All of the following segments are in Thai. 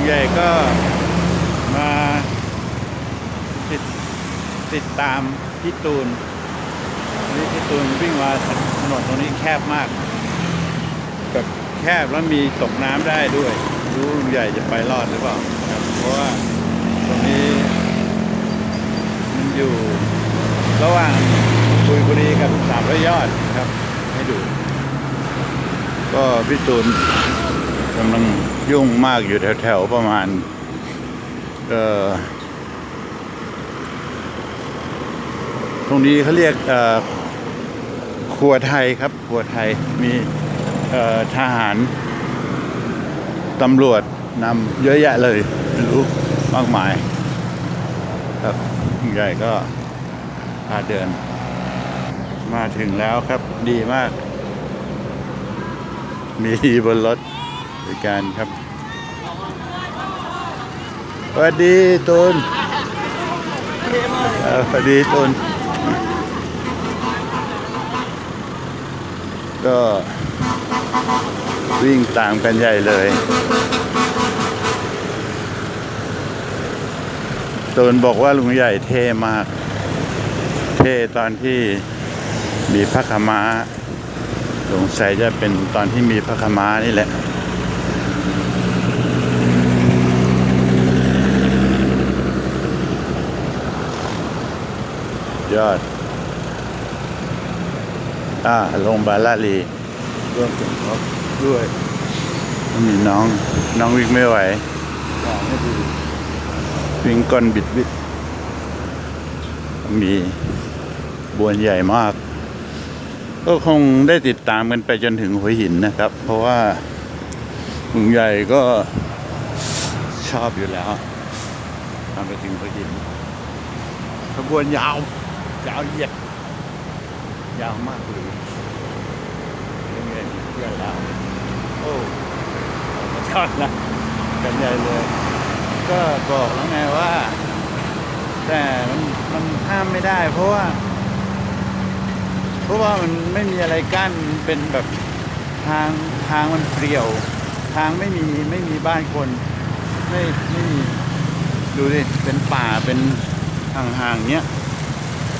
งใหญ่ก็มาติดติดตามพี่ตูนนี่พี่ตูนวิ่งมาถนนตรงนี้แคบมากแบบแคบแล้วมีตกน้ำได้ด้วยรู้ลุงใหญ่จะไปรอดหรือเปล่าครับเพราะว่าตรงนี้มันอยู่ระหว่างกุยบุรีกับสามร้อยยอดครับ ให้ดู ก็พี่ตูน กำลังยุ่งมากอยู่แถวๆประมาณเอ่อตรงนี้เขาเรียกเอ่อครัวไทยครับครัวไทยมีเอ่อทหารตำรวจนำเยอะแยะเลยไม่รู้มากมาย ครับใหญ่ก็พาเดิน มาถึงแล้วครับดีมาก มีบนรถ ริการครับสวัสดีตูนสวัสดีตูนก็วิ่งตามกันใหญ่เลยตูนบอกว่าลุงใหญ่เท่มาก เท่ตอนที่มีพระขาวม้าสงสัยจะเป็นตอนที่มีพระขามานี่แหละ ยอด อ่าลงบาลาลีร่วมกับเขาด้วยมีน้องน้องวิ่งไม่ไหวไม่ดีวิ่งก้นบิดบิด มีบวนใหญ่มาก ก็คงได้ติดตามกันไปจนถึงหัวหินนะครับ เพราะว่าลุงใหญ่ก็ชอบอยู่แล้วตามไปถึงหัวหินขบวนยาว ยาวเหยียดยาวมากเลยเรื่องเงินเพื่อนแล้วโอ้มาทอดละกันใหญ่เลย ก็บอกแล้วไงว่า แต่มันมันห้ามไม่ได้ เพราะว่า เพราะว่ามันไม่มีอะไรกั้นเป็นแบบทางทางมันเปลี่ยว ทางไม่มีไม่มีบ้านคน ไม่ไม่มีดูดิเป็นป่าเป็นห่างๆเนี้ย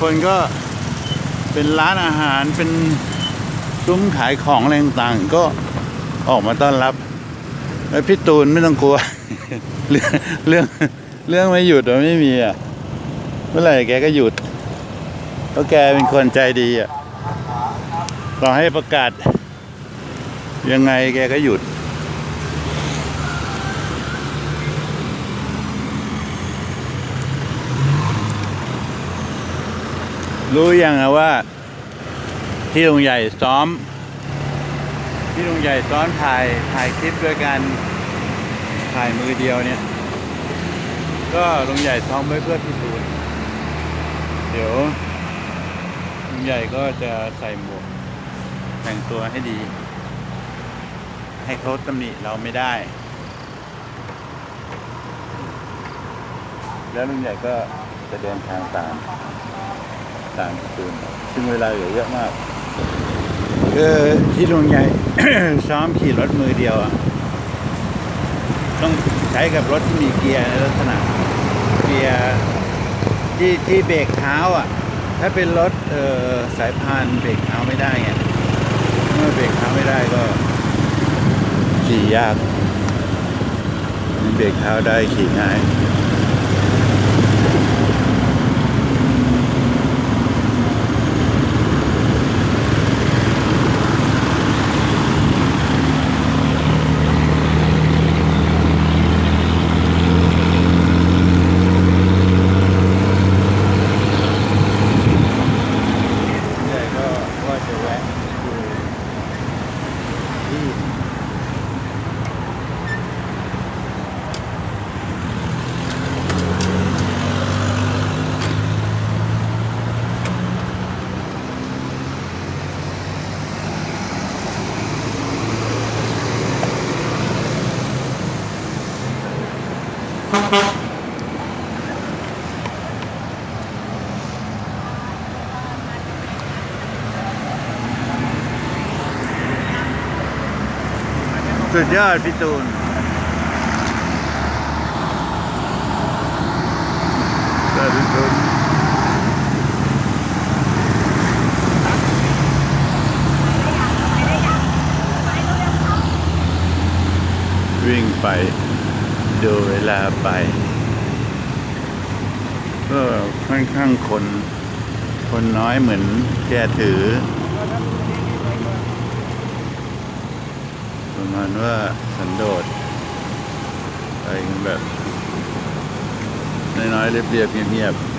คนก็เป็นร้านอาหารเป็นซุ้มขายของอะไรต่างๆก็ออกมาต้อนรับ แล้วพี่ตูนไม่ต้องกลัว เรื่องเรื่องเรื่องไม่หยุดมันไม่มีอะเมื่อไหร่แกก็หยุดเพราะแกเป็นคนใจดีอะเราให้ประกาศ ยังไงแกก็หยุด รู้ยังอะว่า ที่ลุงใหญ่ซ้อม ที่ลุงใหญ่ซ้อนถ่ายถ่ายคลิปด้วยกันถ่ายมือเดียวเนี่ย ก็ลุงใหญ่ซ้อมไว้เพื่อพี่ตูนเดี๋ยวลุงใหญ่ก็จะใส่หมวกแต่งตัวให้ดี ให้เขาตำหนิเราไม่ได้ แล้วลุงใหญ่ก็จะเดินทางตาม ตามพี่ตูนซึ่งเวลาเหลือเยอะมากคือที่ลุงใหญ่ ซ้อมขี่รถมือเดียวอะต้องใช้กับรถที่มีเกียร์ในลักษณะเกียร์ที่ที่เบรกเท้าอะ ถ้าเป็นรถเอ่อสายพานเบรกเท้าไม่ได้ไงเมื่อเบรกเท้าไม่ได้ก็ขี่ยากเบรกเท้าได้ขี่ง่าย สุดยอดพี่ตูนสวัสดีตูวิ่งไป ดูเวลาไป ก็ค่อนข้างคน คนน้อยเหมือนแกถือประมาณว่าสันโดษไปกันแบบ น้อยๆเรียบๆเงียบๆ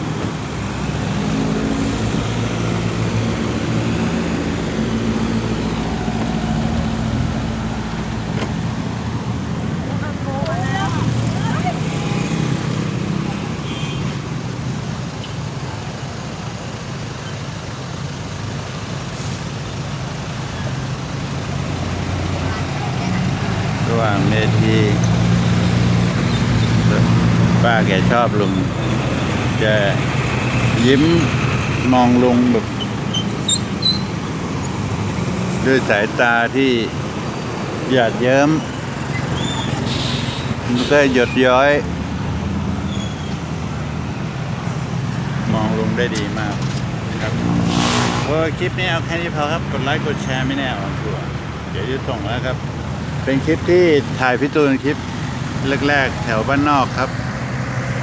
ว่างเมทีป้าแกชอบลุงจะยิ้มมองลุงแบบด้วยสายตาที่หยาดเยิ้มแล้วก็หยดย้อย มองลุงได้ดีมากครับก็คลิปนี้เอาแค่นี้พอครับ กดไลค์กดแชร์ไม่แน่ออนทัวร์เดี๋ยวจะส่งแล้วครับ เป็นคลิปที่ถ่ายพี่ตูนคลิปแรกๆ แถวบ้านนอกครับ